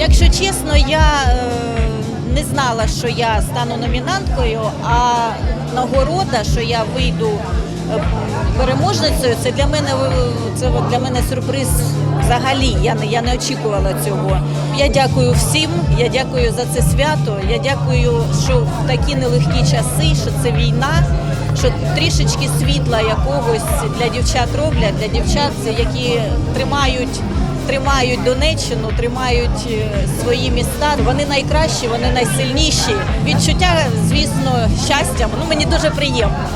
Якщо чесно, я е, не знала, що я стану номінанткою, а нагорода, що я вийду е, переможницею, це для мене е, це для мене сюрприз взагалі. Я не я не очікувала цього. Я дякую всім. Я дякую за це свято. Я дякую, що в такі нелегкі часи, що це війна. Що трішечки світла якогось для дівчат роблять, для дівчат, які тримають тримають Донеччину, тримають е, свої міста. Вони найкращі, вони найсильніші. Відчуття, звісно, щастя. Ну мені дуже приємно.